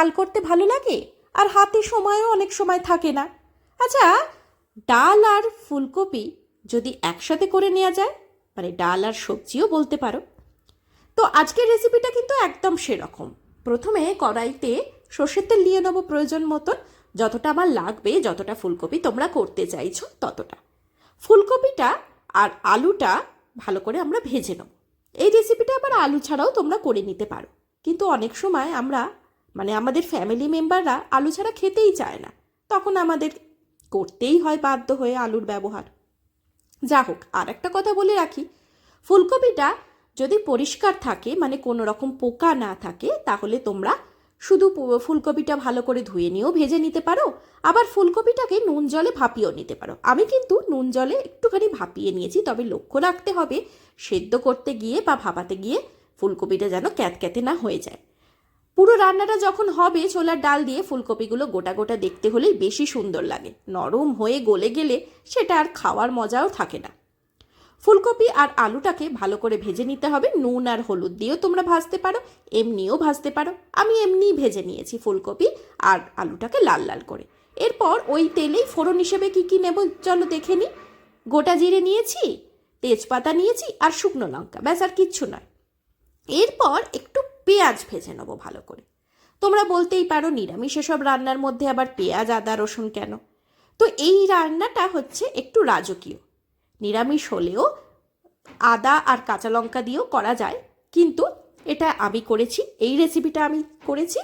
ডাল করতে ভালো লাগে? আর হাতে সময়ও অনেক সময় থাকে না। আচ্ছা ডাল আর ফুলকপি যদি একসাথে করে নেওয়া যায় মানে ডাল আর সবজিও বলতে পারো। তো আজকের রেসিপিটা কিন্তু একদম সেরকম। প্রথমে কড়াইতে সর্ষের তেল নিয়ে নেব প্রয়োজন মতন। যতটা আমার লাগবে, যতটা ফুলকপি তোমরা করতে চাইছো, ততটা। ফুলকপিটা আর আলুটা ভালো করে আমরা ভেজে নেব। এই রেসিপিটা আবার আলু ছাড়াও তোমরা করে নিতে পারো। কিন্তু অনেক সময় আমরা মানে আমাদের ফ্যামিলি মেম্বাররা আলু ছাড়া খেতেই চায় না। তখন আমাদের করতেই হয় বাধ্য হয়ে আলুর ব্যবহার। যা হোক আর একটা কথা বলে রাখি। ফুলকপিটা যদি পরিষ্কার থাকে মানে কোনো রকম পোকা না থাকে, তাহলে তোমরা শুধু ফুলকপিটা ভালো করে ধুয়ে নিয়েও ভেজে নিতে পারো। আবার ফুলকপিটাকে নুন জলে ভাপিয়েও নিতে পারো। আমি কিন্তু নুন জলে একটুখানি ভাপিয়ে নিয়েছি, তবে লক্ষ্য রাখতে হবে, সেদ্ধ করতে গিয়ে বা ভাপাতে গিয়ে ফুলকপিটা যেন ক্যাতক্যাতে না হয়ে যায়। পুরো রান্নাটা যখন হবে, ছোলার ডাল দিয়ে ফুলকপিগুলো গোটা গোটা দেখতে হলেই বেশি সুন্দর লাগে। নরম হয়ে গলে গেলে সেটা আর খাওয়ার মজাও থাকে না। ফুলকপি আর আলুটাকে ভালো করে ভেজে নিতে হবে। নুন আর হলুদ দিয়েও তোমরা ভাজতে পারো, এমনিও ভাজতে পারো। আমি এমনিই ভেজে নিয়েছি ফুলকপি আর আলুটাকে লাল লাল করে। এরপর ওই তেলেই ফোড়ন হিসেবে কি কি নেব চলো দেখে নিই গোটা জিরে নিয়েছি, তেজপাতা নিয়েছি আর শুকনো লঙ্কা। ব্যাস, আর কিচ্ছু নয়। এরপর একটু পেঁয়াজ ভেজে নেব ভালো করে। তোমরা বলতেই পারো নিরামিষ এসব রান্নার মধ্যে আবার পেঁয়াজ, আদা, রসুন কেন? তো এই রান্নাটা হচ্ছে একটু রাজকীয়। নিরামিষ হলেও আদা আর কাঁচা লঙ্কা দিয়েও করা যায়, কিন্তু এটা আমি করেছি, এই রেসিপিটা আমি করেছি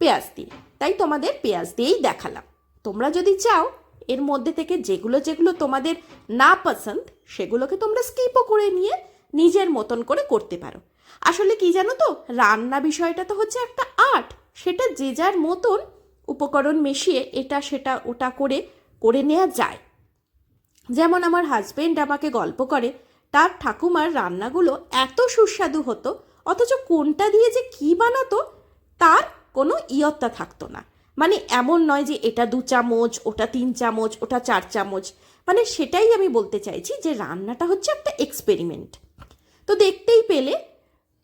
পেঁয়াজ দিয়ে। তাই তোমাদের পেঁয়াজ দিয়েই দেখালাম। তোমরা যদি চাও, এর মধ্যে থেকে যেগুলো যেগুলো তোমাদের না পছন্দ, সেগুলোকে তোমরা স্কিপও করে নিয়ে নিজের মতন করে করতে পারো। আসলে কি জানো তো? রান্না বিষয়টা তো হচ্ছে একটা আর্ট। সেটা যে যার মতন উপকরণ মিশিয়ে এটা সেটা ওটা করে করে নেওয়া যায়। যেমন আমার হাজবেন্ড আমাকে গল্প করে, তার ঠাকুমার রান্নাগুলো এত সুস্বাদু হতো, অথচ কোনটা দিয়ে যে কী বানাতো, তার কোনো ইয়ত্তা থাকতো না। মানে এমন নয় যে এটা দু চামচ, ওটা তিন চামচ, ওটা চার চামচ। মানে সেটাই আমি বলতে চাইছি যে রান্নাটা হচ্ছে একটা এক্সপেরিমেন্ট তো দেখতেই পেলে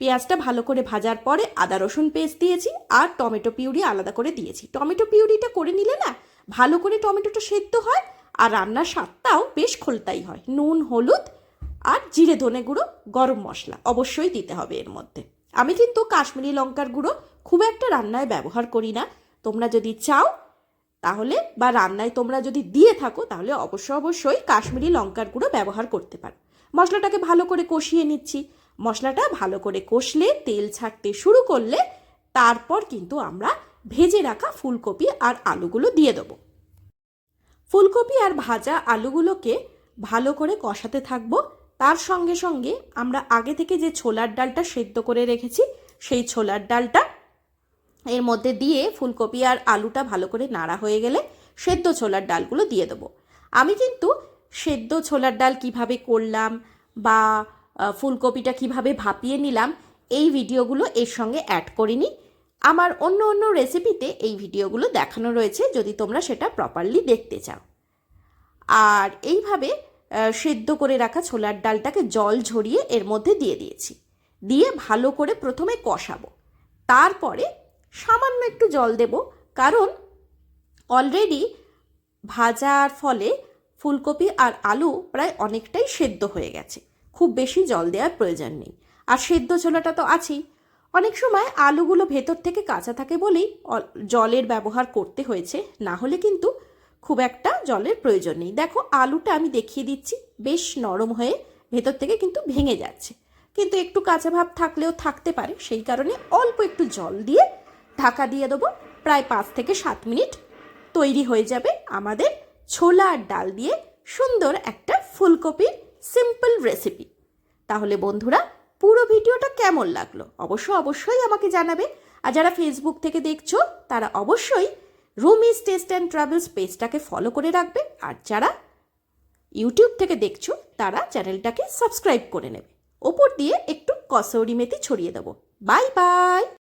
পেঁয়াজটা ভালো করে ভাজার পরে আদা রসুন পেস্ট দিয়েছি আর টমেটো পিউরি আলাদা করে দিয়েছি। টমেটো পিউরিটা করে নিলে না ভালো করে টমেটোটা সেদ্ধ হয় আর রান্নার স্বাদটাও বেশ খোলতাই হয়। নুন, হলুদ আর জিরে ধনে গুঁড়ো, গরম মশলা অবশ্যই দিতে হবে এর মধ্যে। আমি কিন্তু কাশ্মীরি লঙ্কার গুঁড়ো খুব একটা রান্নায় ব্যবহার করি না। তোমরা যদি চাও তাহলে বা রান্নায় তোমরা যদি দিয়ে থাকো তাহলে অবশ্যই অবশ্যই কাশ্মীরি লঙ্কার গুঁড়ো ব্যবহার করতে পারো। মশলাটাকে ভালো করে কষিয়ে নিচ্ছি। মশলাটা ভালো করে কষলে, তেল ছাড়তে শুরু করলে তারপর কিন্তু আমরা ভেজে রাখা ফুলকপি আর আলুগুলো দিয়ে দেবো। ফুলকপি আর ভাজা আলুগুলোকে ভালো করে কষাতে থাকব। তার সঙ্গে সঙ্গে আমরা আগে থেকে যে ছোলার ডালটা সেদ্ধ করে রেখেছি, সেই ছোলার ডালটা এর মধ্যে দিয়ে ফুলকপি আর আলুটা ভালো করে নাড়া হয়ে গেলে সেদ্ধ ছোলার ডালগুলো দিয়ে দেবো। আমি কিন্তু সেদ্ধ ছোলার ডাল কীভাবে করলাম বা ফুলকপিটা কীভাবে ভাপিয়ে নিলাম, এই ভিডিওগুলো এর সঙ্গে অ্যাড করিনি। আমার অন্য অন্য রেসিপিতে এই ভিডিওগুলো দেখানো রয়েছে, যদি তোমরা সেটা প্রপারলি দেখতে চাও। আর এইভাবে সেদ্ধ করে রাখা ছোলার ডালটাকে জল ঝরিয়ে এর মধ্যে দিয়ে দিয়েছি। দিয়ে ভালো করে প্রথমে কষাবো। তারপরে সামান্য একটু জল দেব, কারণ অলরেডি ভাজার ফলে ফুলকপি আর আলু প্রায় অনেকটাই সেদ্ধ হয়ে গেছে। খুব বেশি জল দেওয়ার প্রয়োজন নেই। আর সেদ্ধ ছোলাটা তো আছেই। অনেক সময় আলুগুলো ভেতর থেকে কাঁচা থাকে বলেই জলের ব্যবহার করতে হয়েছে। না হলে কিন্তু খুব একটা জলের প্রয়োজন নেই। দেখো, আলুটা আমি দেখিয়ে দিচ্ছি। বেশ নরম হয়ে ভেতর থেকে কিন্তু ভেঙে যাচ্ছে। কিন্তু একটু কাঁচা ভাব থাকলেও থাকতে পারে। সেই কারণে অল্প একটু জল দিয়ে ঢাকা দিয়ে দেবো। প্রায় পাঁচ থেকে সাত মিনিট তৈরি হয়ে যাবে আমাদের ছোলা আর ডাল দিয়ে সুন্দর একটা ফুলকপির সিম্পল রেসিপি। তাহলে বন্ধুরা, পুরো ভিডিওটা কেমন লাগল? অবশ্য অবশ্যই আমাকে জানাবে। আর যারা ফেসবুক থেকে দেখছ, তারা অবশ্যই রুমিস টেস্ট অ্যান্ড ট্রাভেলস পেজটাকে ফলো করে রাখবে। আর যারা ইউটিউব থেকে দেখছ, তারা চ্যানেলটাকে সাবস্ক্রাইব করে নেবে। ওপর দিয়ে একটু কসৌরি মেথি ছড়িয়ে দেবো। Bye bye